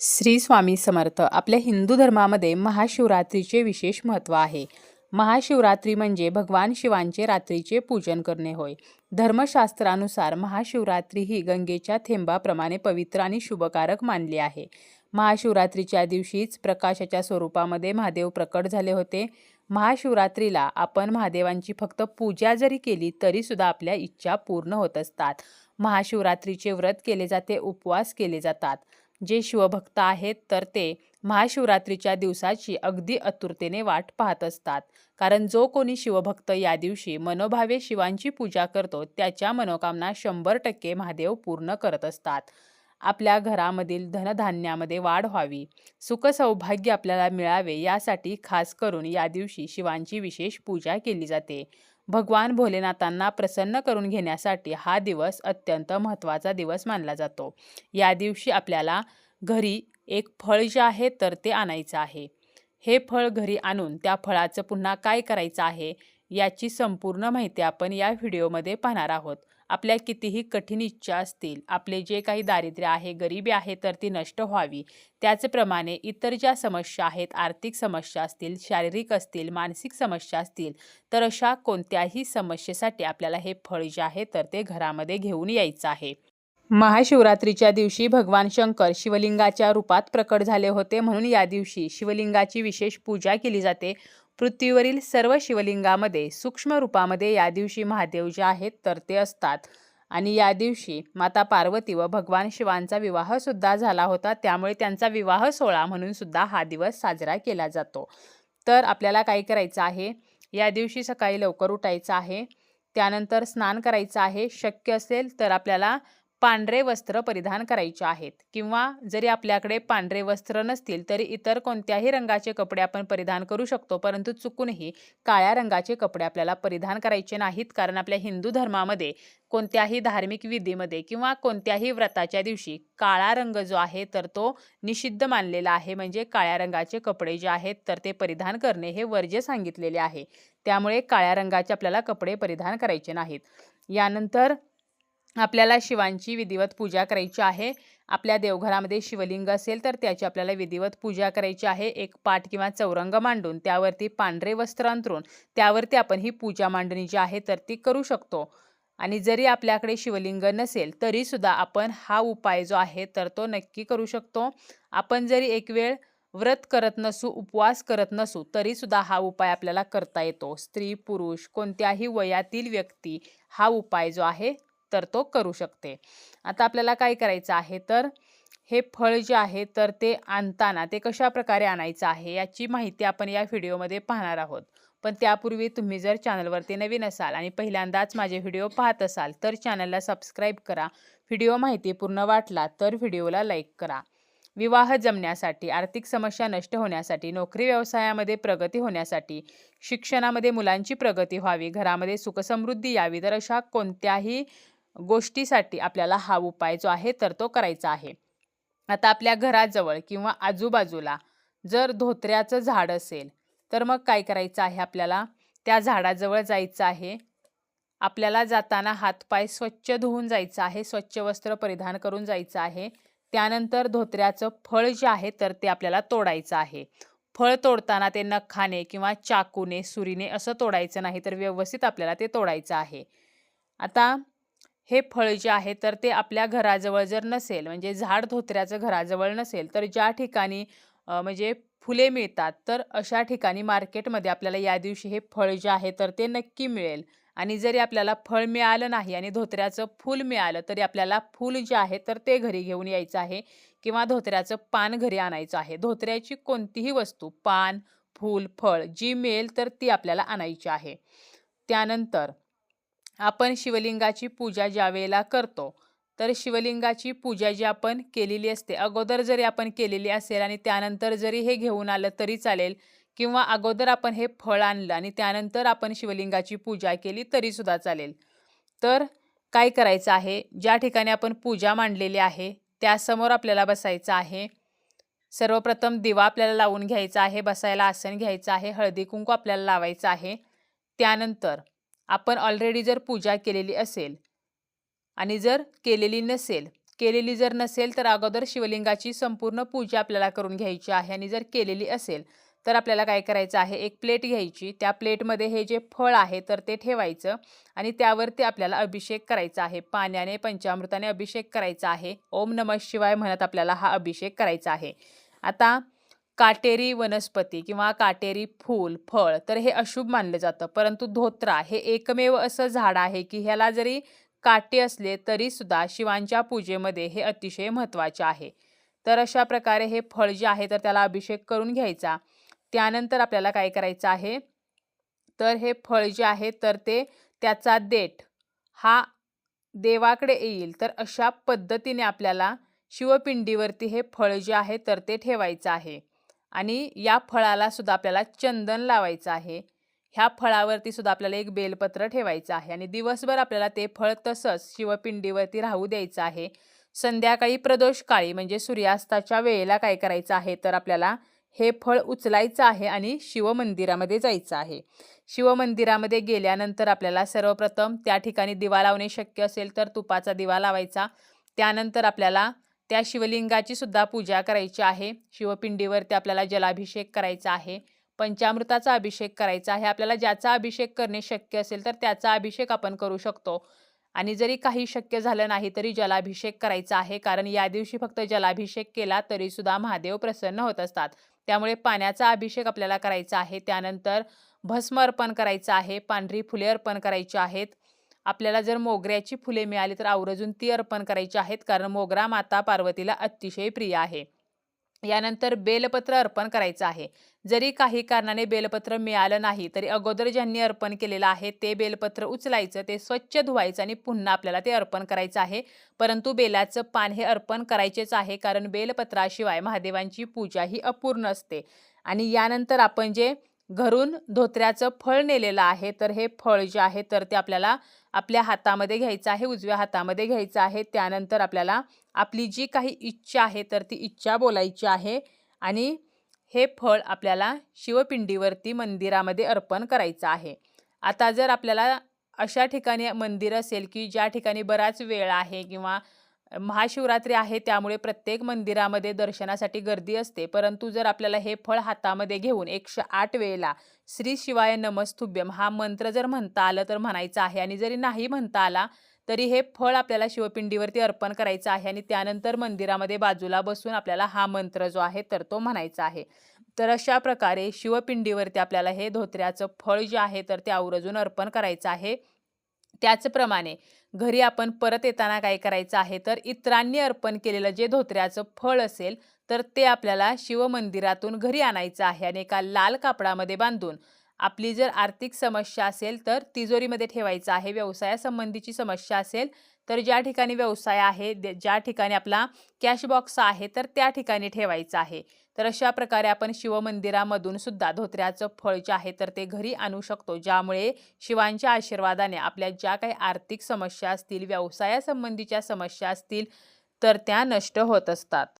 श्री स्वामी समर्थ. आपल्या हिंदू धर्मामध्ये महाशिवरात्रीचे विशेष महत्त्व आहे. महाशिवरात्री म्हणजे भगवान शिवांचे रात्रीचे पूजन करणे होय. धर्मशास्त्रानुसार महाशिवरात्री ही गंगेच्या थेंबाप्रमाणे पवित्र आणि शुभकारक मानली आहे. महाशिवरात्रीच्या दिवशीच प्रकाशाच्या स्वरूपामध्ये महादेव प्रकट झाले होते. महाशिवरात्रीला आपण महादेवांची फक्त पूजा जरी केली तरीसुद्धा आपल्या इच्छा पूर्ण होत असतात. महाशिवरात्रीचे व्रत केले जाते उपवास केले जातात. जे शिवभक्त आहेत तर ते महाशिवरात्रीच्या दिवसाची अगदी आतुरतेने वाट पाहत असतात. कारण जो कोणी शिवभक्त या दिवशी मनोभावे शिवांची पूजा करतो त्याच्या मनोकामना शंभर टक्के महादेव पूर्ण करत असतात. आपल्या घरामधील धनधान्यामध्ये वाढ व्हावी. सुखसौभाग्य आपल्याला मिळावे यासाठी खास करून या दिवशी शिवांची विशेष पूजा केली जाते. भगवान भोलेनाथांना प्रसन्न करून घेण्यासाठी हा दिवस अत्यंत महत्त्वाचा दिवस मानला जातो. या दिवशी आपल्याला घरी एक फळ जे आहे तर ते आणायचं आहे. हे फळ घरी आणून त्या फळाचं पुन्हा काय करायचं आहे याची संपूर्ण माहिती आपण या व्हिडिओमध्ये पाहणार आहोत. आपल्या कितीही कठीण इच्छा असतील आपले जे काही दारिद्र्य आहे गरिबी आहे तर ती नष्ट व्हावी. त्याचप्रमाणे इतर ज्या समस्या आहेत आर्थिक समस्या असतील शारीरिक असतील मानसिक समस्या असतील तर अशा कोणत्याही समस्येसाठी आपल्याला हे फळ जे आहे तर ते घरामध्ये घेऊन यायचं आहे. महाशिवरात्रीच्या दिवशी भगवान शंकर शिवलिंगाच्या रूपात प्रकट झाले होते म्हणून या दिवशी शिवलिंगाची विशेष पूजा केली जाते. पृथ्वीवरील सर्व शिवलिंगामध्ये सूक्ष्म रूपामध्ये या दिवशी महादेव जे आहेत तर ते असतात. आणि या दिवशी माता पार्वती व भगवान शिवांचा विवाहसुद्धा झाला होता. त्यामुळे त्यांचा विवाह सोहळा म्हणून सुद्धा हा दिवस साजरा केला जातो. तर आपल्याला काय करायचं आहे? या दिवशी सकाळी लवकर उठायचं आहे. त्यानंतर स्नान करायचं आहे. शक्य असेल तर आपल्याला पांढरे वस्त्र परिधान करायचे आहेत. किंवा जरी आपल्याकडे पांढरे वस्त्र नसतील तरी इतर कोणत्याही रंगाचे कपडे आपण परिधान करू शकतो. परंतु चुकूनही काळ्या रंगाचे कपडे आपल्याला परिधान करायचे नाहीत. कारण आपल्या हिंदू धर्मामध्ये कोणत्याही धार्मिक विधीमध्ये किंवा कोणत्याही व्रताच्या दिवशी काळा रंग जो आहे तर तो निषिद्ध मानलेला आहे. म्हणजे काळ्या रंगाचे कपडे जे आहेत तर ते परिधान करणे हे वर्ज्य सांगितलेले आहे. त्यामुळे काळ्या रंगाचे आपल्याला कपडे परिधान करायचे नाहीत. यानंतर आपल्याला शिवांची विधिवत पूजा करायची आहे. आपल्या देवघरामध्ये शिवलिंग असेल तर त्याची आपल्याला विधिवत पूजा करायची आहे. एक पाट किंवा चौरंग मांडून त्यावरती पांढरे वस्त्र अंतरून त्यावरती आपण ही पूजा मांडणी जी आहे तर ती करू शकतो. आणि जरी आपल्याकडे शिवलिंग नसेल तरीसुद्धा आपण हा उपाय जो आहे तर तो नक्की करू शकतो. आपण जरी एक वेळ व्रत करत नसू उपवास करत नसू तरीसुद्धा हा उपाय आपल्याला करता येतो. स्त्री पुरुष कोणत्याही वयातील व्यक्ती हा उपाय जो आहे तर तो करू शकते. आता आपल्याला काय करायचं आहे? तर हे फळ जे आहे तर ते आणताना ते कशा प्रकारे आणायचं आहे याची माहिती आपण या व्हिडिओमध्ये पाहणार आहोत. पण त्यापूर्वी तुम्ही जर चॅनलवरती नवीन असाल आणि पहिल्यांदाच माझे व्हिडिओ पाहत असाल तर चॅनलला सबस्क्राईब करा. व्हिडिओ माहिती पूर्ण वाटला तर व्हिडिओला लाईक करा. विवाह जमण्यासाठी आर्थिक समस्या नष्ट होण्यासाठी नोकरी व्यवसायामध्ये प्रगती होण्यासाठी शिक्षणामध्ये मुलांची प्रगती व्हावी घरामध्ये सुखसमृद्धी यावी तर अशा कोणत्याही गोष्टीसाठी आपल्याला हा उपाय जो आहे तर तो करायचा आहे. आता आपल्या घराजवळ किंवा आजूबाजूला जर धोत्र्याचं झाड असेल तर मग काय करायचं आहे आपल्याला? त्या झाडाजवळ जायचं आहे. आपल्याला जाताना हातपाय स्वच्छ धुवून जायचं आहे स्वच्छ वस्त्र परिधान करून जायचं आहे. त्यानंतर धोत्र्याचं फळ जे आहे तर ते आपल्याला तोडायचं आहे. फळ तोडताना ते नखाने किंवा चाकूने सुरीने असं तोडायचं नाही तर व्यवस्थित आपल्याला ते तोडायचं आहे. आता हे फळ जे आहे तर ते आपल्या घराजवळ जर नसेल म्हणजे झाड धोत्र्याचं घराजवळ नसेल तर ज्या ठिकाणी म्हणजे फुले मिळतात तर अशा ठिकाणी मार्केटमध्ये आपल्याला या दिवशी हे फळ जे आहे तर ते नक्की मिळेल. आणि जरी आपल्याला फळ मिळालं नाही आणि धोत्र्याचं फूल मिळालं तरी आपल्याला फूल जे आहे तर ते घरी घेऊन यायचं आहे किंवा धोत्र्याचं पान घरी आणायचं आहे. धोत्र्याची कोणतीही वस्तू पान फूल फळ जी मिळेल तर ती आपल्याला आणायची आहे. त्यानंतर आपण शिवलिंगाची पूजा ज्या वेळेला करतो तर शिवलिंगाची पूजा जी आपण केलेली असते अगोदर जरी आपण केलेली असेल आणि त्यानंतर जरी हे घेऊन आलं तरी चालेल किंवा अगोदर आपण हे फळ आणलं आणि त्यानंतर आपण शिवलिंगाची पूजा केली तरीसुद्धा चालेल. तर काय करायचं आहे? ज्या ठिकाणी आपण पूजा मांडलेली आहे त्यासमोर आपल्याला बसायचं आहे. सर्वप्रथम दिवा आपल्याला लावून घ्यायचा आहे बसायला आसन घ्यायचं आहे हळदी कुंकू आपल्याला लावायचं आहे. त्यानंतर आपण ऑलरेडी जर पूजा केलेली असेल आणि जर केलेली नसेल केलेली जर नसेल तर अगोदर शिवलिंगाची संपूर्ण पूजा आपल्याला करून घ्यायची आहे आणि जर केलेली असेल तर आपल्याला काय करायचं आहे? एक प्लेट घ्यायची. त्या प्लेटमध्ये हे जे फळ आहे तर ते ठेवायचं आणि त्यावरती आपल्याला अभिषेक करायचा आहे. पाण्याने पंचामृताने अभिषेक करायचा आहे. ओम नमः शिवाय म्हणत आपल्याला हा अभिषेक करायचा आहे. आता काटेरी वनस्पती किंवा काटेरी फूल फळ तर हे अशुभ मानलं जातं. परंतु धोत्रा हे एकमेव असं झाड आहे की ह्याला जरी काटे असले तरी सुद्धा शिवांच्या पूजेमध्ये हे अतिशय महत्त्वाचे आहे. तर अशा प्रकारे हे फळ जे आहे तर त्याला अभिषेक करून घ्यायचा. त्यानंतर आपल्याला काय करायचं आहे? तर हे फळ जे आहे तर ते त्याचा देठ हा देवाकडे येईल. तर अशा पद्धतीने आपल्याला शिवपिंडीवरती हे फळ जे आहे तर ते ठेवायचं आहे. आणि या फळाला सुद्धा आपल्याला चंदन लावायचं आहे. ह्या फळावरती सुद्धा आपल्याला एक बेलपत्र ठेवायचं आहे आणि दिवसभर आपल्याला ते फळ तसंच शिवपिंडीवरती राहू द्यायचं आहे. संध्याकाळी प्रदोष काळी म्हणजे सूर्यास्ताच्या वेळेला काय करायचं आहे तर आपल्याला हे फळ उचलायचं आहे आणि शिवमंदिरामध्ये जायचं आहे. शिवमंदिरामध्ये गेल्यानंतर आपल्याला सर्वप्रथम त्या ठिकाणी दिवा लावणे शक्य असेल तर तुपाचा दिवा लावायचा. त्यानंतर आपल्याला त्या शिवलिंगाची सुद्धा पूजा करायची आहे. शिवपिंडीवरती आपल्याला जलाभिषेक करायचा आहे. पंचामृताचा अभिषेक करायचा आहे. आपल्याला ज्याचा अभिषेक करणे शक्य असेल तर त्याचा अभिषेक आपण करू शकतो. आणि जरी काही शक्य झालं नाही तरी जलाभिषेक करायचा आहे. कारण या दिवशी फक्त जलाभिषेक केला तरी सुद्धा महादेव प्रसन्न होत असतात. त्यामुळे पाण्याचा अभिषेक आपल्याला करायचा आहे. त्यानंतर भस्म अर्पण करायचं आहे. पांढरी फुले अर्पण करायची आहेत. आपल्याला जर मोगऱ्याची फुले मिळाली तर आवर्जून ती अर्पण करायची आहेत कारण मोगरा माता पार्वतीला अतिशय प्रिय आहे. यानंतर बेलपत्र अर्पण करायचं आहे. जरी काही कारणाने बेलपत्र मिळालं नाही तरी अगोदर ज्यांनी अर्पण केलेलं आहे ते बेलपत्र उचलायचं ते स्वच्छ धुवायचं आणि पुन्हा आपल्याला ते अर्पण करायचं आहे. परंतु बेलाचं पान हे अर्पण करायचेच आहे कारण बेलपत्राशिवाय महादेवांची पूजा ही अपूर्ण असते. आणि यानंतर आपण जे घरून धोत्र्याचं फळ नेलेलं आहे तर हे फळ जे आहे तर ते आपल्याला आपल्या हातामध्ये घ्यायचं आहे उजव्या हातामध्ये घ्यायचं आहे. त्यानंतर आपल्याला आपली जी काही इच्छा आहे तर ती इच्छा बोलायची आहे आणि हे फळ आपल्याला शिवपिंडीवरती मंदिरामध्ये अर्पण करायचं आहे. आता जर आपल्याला अशा ठिकाणी मंदिर असेल की ज्या ठिकाणी बराच वेळ आहे किंवा महाशिवरात्री आहे त्यामुळे प्रत्येक मंदिरामध्ये दर्शनासाठी गर्दी असते. परंतु जर आपल्याला हे फळ हातामध्ये घेऊन एकशे आठ वेळेला श्री शिवाय नमस्तुभ्यम हा मंत्र जर म्हणता आलं तर म्हणायचं आहे. आणि जरी नाही म्हणता आला तरी हे फळ आपल्याला शिवपिंडीवरती अर्पण करायचं आहे आणि त्यानंतर मंदिरामध्ये बाजूला बसून आपल्याला हा मंत्र जो आहे तर तो म्हणायचा आहे. तर अशा प्रकारे शिवपिंडीवरती आपल्याला हे धोत्र्याचं फळ जे आहे तर ते आवर्जून अर्पण करायचं आहे. त्याचप्रमाणे घरी आपण परत येताना काय करायचं आहे? तर इतरांनी अर्पण केलेलं जे धोत्र्याचं फळ असेल तर ते आपल्याला शिवमंदिरातून घरी आणायचं आहे आणि एका लाल कापडामध्ये बांधून. आपली जर आर्थिक समस्या असेल तर तिजोरीमध्ये ठेवायचं आहे. व्यवसायासंबंधीची समस्या असेल तर ज्या ठिकाणी व्यवसाय आहे ज्या ठिकाणी आपला कॅश बॉक्स आहे तर त्या ठिकाणी ठेवायचं आहे. तर अशा प्रकारे आपण शिवमंदिरामधून सुद्धा धोत्र्याचं फळ जे आहे तर ते घरी आणू शकतो. ज्यामुळे शिवांच्या आशीर्वादाने आपल्या ज्या काही आर्थिक समस्या असतील व्यवसायासंबंधीच्या समस्या असतील तर त्या नष्ट होत असतात.